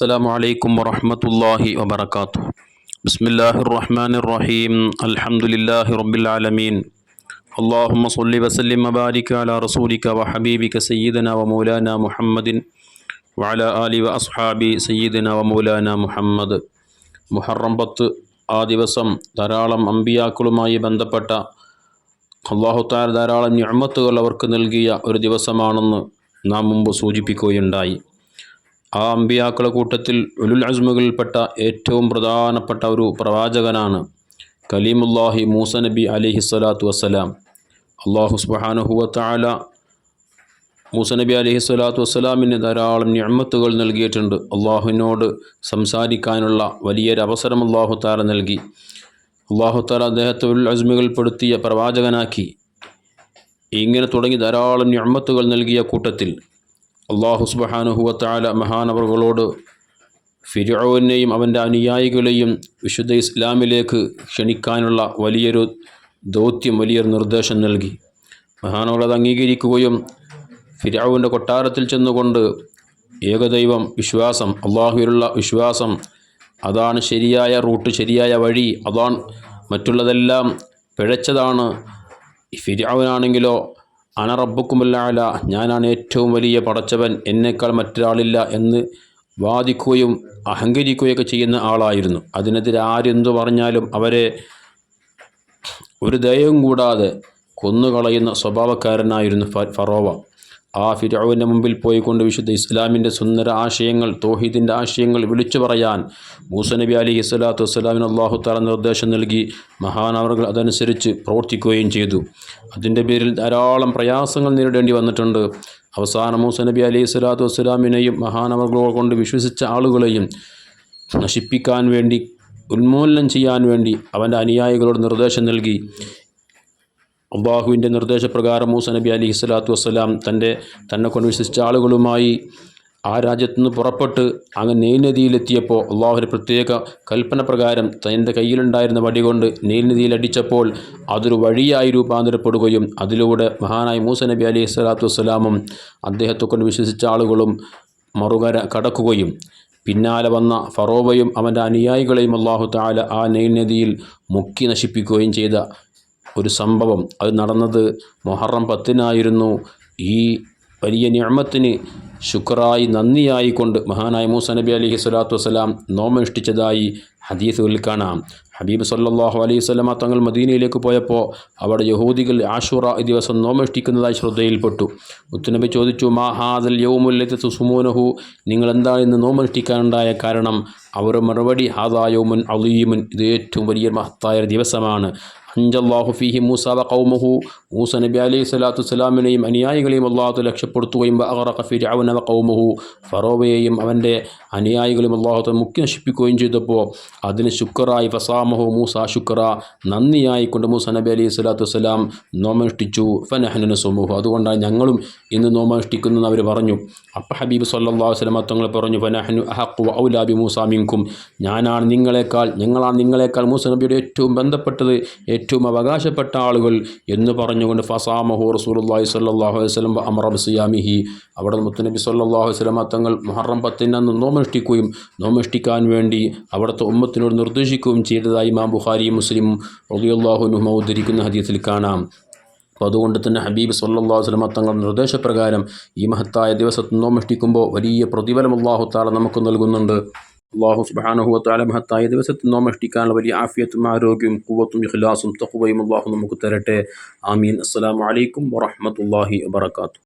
السلام عليكم ورحمة الله وبركاته بسم الله الرحمن الرحيم الحمد لله رب العالمين اللهم صل وسلم وبارك على رسولك وحبيبك سيدنا ومولانا محمد وعلى آله وأصحابه سيدنا ومولانا محمد മുഹറം പത്ത് ആ ദിവസം ധാരാളം അമ്പിയാക്കളുമായി ബന്ധപ്പെട്ട അള്ളാഹുത്താൽ ധാരാളം ഞമ്മത്തുകൾ അവർക്ക് നൽകിയ ഒരു ദിവസമാണെന്ന് നാം മുമ്പ് സൂചിപ്പിക്കുകയുണ്ടായി ആ അമ്പിയാക്കളെ കൂട്ടത്തിൽ ഉലുൽ അസ്മുകളിൽപ്പെട്ട ഏറ്റവും പ്രധാനപ്പെട്ട ഒരു പ്രവാചകനാണ് കലീമുല്ലാഹി മൂസ നബി അലിഹി സ്വലാത്തു വസ്സലാം. അള്ളാഹു സുബാനുഹുവത്താല മൂസ നബി അലിഹി സ്വലാത്തു വസ്സലാമിന് ധാരാളം ഞമ്മത്തുകൾ നൽകിയിട്ടുണ്ട്. അള്ളാഹുവിനോട് സംസാരിക്കാനുള്ള വലിയൊരു അവസരം അള്ളാഹു താല നൽകി. അള്ളാഹു താല അദ്ദേഹത്തെ ഉൽ അസ്മുകൾപ്പെടുത്തിയ പ്രവാചകനാക്കി. ഇങ്ങനെ തുടങ്ങി ധാരാളം ഞമ്മത്തുകൾ നൽകിയ കൂട്ടത്തിൽ അള്ളാഹു സുബഹാനുഹുവത്താല മഹാനവറുകളോട് ഫിരോവിനെയും അവന്റെ അനുയായികളെയും വിശുദ്ധ ഇസ്ലാമിലേക്ക് ക്ഷണിക്കാനുള്ള വലിയൊരു ദൗത്യം വലിയൊരു നിർദ്ദേശം നൽകി. മഹാനവർ അംഗീകരിക്കുകയും ഫിരാവിന്റെ കൊട്ടാരത്തിൽ ചെന്നുകൊണ്ട് ഏകദൈവം വിശ്വാസം അള്ളാഹുവിലുള്ള വിശ്വാസം അതാണ് ശരിയായ റൂട്ട് ശരിയായ വഴി അതാണ് മറ്റുള്ളതെല്ലാം പിഴച്ചതാണ്. ഫിരാവിനാണെങ്കിലോ അനറബുക്കുമല്ലാല ഞാനാണ് ഏറ്റവും വലിയ പടച്ചവൻ എന്നേക്കാൾ മറ്റൊരാളില്ല എന്ന് വാദിക്കുകയും അഹങ്കരിക്കുകയൊക്കെ ചെയ്യുന്ന ആളായിരുന്നു. അതിനെതിരെ ആരെന്തു പറഞ്ഞാലും അവരെ ഒരു ദയവും കൂടാതെ കൊന്നുകളയുന്ന സ്വഭാവക്കാരനായിരുന്നു ഫറോവ. ആ ഫിരോവിന്റെ മുമ്പിൽ പോയിക്കൊണ്ട് വിശുദ്ധ ഇസ്ലാമിന്റെ സുന്ദര ആശയങ്ങൾ തോഹീദിന്റെ ആശയങ്ങൾ വിളിച്ചു പറയാൻ മൂസനബി അലി ഇസ്ലാത്തു വസ്സലാമിന് അള്ളാഹു താല നിർദ്ദേശം നൽകി. മഹാനവറുകൾ അതനുസരിച്ച് പ്രവർത്തിക്കുകയും ചെയ്തു. അതിന്റെ പേരിൽ ധാരാളം പ്രയാസങ്ങൾ നേരിടേണ്ടി വന്നിട്ടുണ്ട്. അവസാനം മൂസനബി അലി ഇസ്ലാത്തു വസ്സലാമിനെയും മഹാനവറുകളെ കൊണ്ട് വിശ്വസിച്ച ആളുകളെയും നശിപ്പിക്കാൻ വേണ്ടി ഉന്മൂലനം ചെയ്യാൻ വേണ്ടി അവന്റെ അനുയായികളോട് നിർദ്ദേശം നൽകി. അള്ളാഹുവിന്റെ നിർദ്ദേശപ്രകാരം മൂസ നബി അലി സ്വലാത്തു വസ്സലാം തന്റെ തന്നെ കൊണ്ട് വിശ്വസിച്ച ആളുകളുമായി ആ രാജ്യത്തു നിന്ന് പുറപ്പെട്ട് അങ്ങ് നെയ്നദിയിലെത്തിയപ്പോൾ അള്ളാഹുവിന്റെ പ്രത്യേക കൽപ്പന പ്രകാരം തന്റെ കയ്യിലുണ്ടായിരുന്ന വടി കൊണ്ട് നെയ് നദിയിൽ അടിച്ചപ്പോൾ അതൊരു വഴിയായി രൂപാന്തരപ്പെടുകയും അതിലൂടെ മഹാനായ മൂസ നബി അലി സ്വലാത്തു വസ്സലാമും അദ്ദേഹത്തെ കൊണ്ട് വിശ്വസിച്ച ആളുകളും മറുകര കടക്കുകയും പിന്നാലെ വന്ന ഫറോവയും അവന്റെ അനുയായികളെയും അള്ളാഹു താല ആ നെയ്നദിയിൽ മുക്കി നശിപ്പിക്കുകയും ചെയ്ത ഒരു സംഭവം. അത് നടന്നത് മൊഹറം പത്തിനായിരുന്നു. ഈ വലിയ ഞാമത്തിന് ശുക്രായി നന്ദിയായി കൊണ്ട് മഹാനായ മൂസ നബി അലഹി സ്വലാത്തു വസ്സലാം നോമനുഷ്ഠിച്ചതായി ഹദീസുകളിൽ കാണാം. ഹബീബ് സല്ലാഹു അലൈഹി സ്വലമ തങ്ങൾ മദീനയിലേക്ക് പോയപ്പോൾ അവിടെ യഹൂദികൾ ആഷുറ ദിവസം നോമനുഷ്ഠിക്കുന്നതായി ശ്രദ്ധയിൽപ്പെട്ടു. മുത്തുനബി ചോദിച്ചു മാ ഹാദൽ യൗമുല്ലത്ത് സുസുമോനഹു നിങ്ങൾ എന്താണ് ഇന്ന് നോമനുഷ്ഠിക്കാനുണ്ടായ കാരണം? അവർ മറുപടി ഹാദാ യൗമുൻ അലീമുൻ. ഇത് ഏറ്റവും വലിയ മഹത്തായ ദിവസമാണ്. അഞ്ചല്ലാഹു ഫിഹി മൂസ വ കൗമുഹു മൂസ നബി അലൈഹി സ്വലാത്തു വസ്സലാമിനെയും അനുയായികളെയും അള്ളാഹു രക്ഷപ്പെടുത്തുകയും അറഖ ഫിർഔന വ കൗമുഹു ഫറോവയെയും അവന്റെ അനുയായികളെയും അള്ളാഹു മുഖ്യ നശിപ്പിക്കുകയും ചെയ്തപ്പോൾ അതിന് ശുക്രായി ഫസാമഹു മൂസ ശുക്ര. നന്ദിയായി കൊണ്ട് മൂസ നബി അലൈഹി സ്വലാത്തു വസ്സലാം നോമനുഷ്ഠിച്ചു. ഫനഹനു സുമുഹു അതുകൊണ്ടാണ് ഞങ്ങളും ഇന്ന് നോമനുഷ്ഠിക്കുന്നതെന്ന് അവർ പറഞ്ഞു. അപ്പം ഹബീബ് സല്ലാഹു വസ്ലമ തങ്ങൾ പറഞ്ഞു ഫനഹനു അഹക്കു ഔലാബി മൂസാമിങ്കും ഞാനാണ് നിങ്ങളെക്കാൾ ഞങ്ങളാണ് നിങ്ങളെക്കാൾ മൂസ നബിയുടെ ഏറ്റവും ബന്ധപ്പെട്ടത് ഏറ്റവും അവകാശപ്പെട്ട ആളുകൾ എന്ന് പറഞ്ഞുകൊണ്ട് ഫസാമഹു റസൂലുള്ളാഹി സ്വല്ലല്ലാഹു അലൈഹി വസല്ലം അമറബ് സിയാമിഹി അവിടെ മുത്തുനബി സല്ലാഹു അലൈഹി തങ്ങൾ മുഹറം പത്തിന് അന്ന് നോമനുഷ്ഠിക്കുകയും നോമനുഷ്ഠിക്കാൻ വേണ്ടി അവിടുത്തെ ഉമ്മത്തിനോട് നിർദ്ദേശിക്കുകയും ചെയ്തതായി മാം ബുഖാരി മുസ്ലിം റളിയല്ലാഹു ഉദ്ധരിക്കുന്ന ഹദീസിൽ കാണാം. അപ്പോൾ അതുകൊണ്ട് തന്നെ ഹബീബ് സല്ലാ വസ്ലമ തങ്ങൾ നിർദ്ദേശപ്രകാരം ഈ മഹത്തായ ദിവസത്തിൽ നോമനുഷ്ഠിക്കുമ്പോൾ വലിയ പ്രതിഫലം അള്ളാഹു താല നമുക്ക് നൽകുന്നുണ്ട്. അള്ളാഹു സുബാനുഹുവത്താല മഹത്തായ ദിവസത്തിൽ നോമഷ്ടിക്കാനുള്ള വലിയ ആഫിയത്തും ആരോഗ്യവും കുവത്തും ഇഖ്ലാസും തഖുവയും അള്ളാഹു നമുക്ക് തരട്ടെ. ആമീൻ. അസ്സലാമലൈക്കും വറഹമത്തല്ലാഹി വബറകാതുഹു.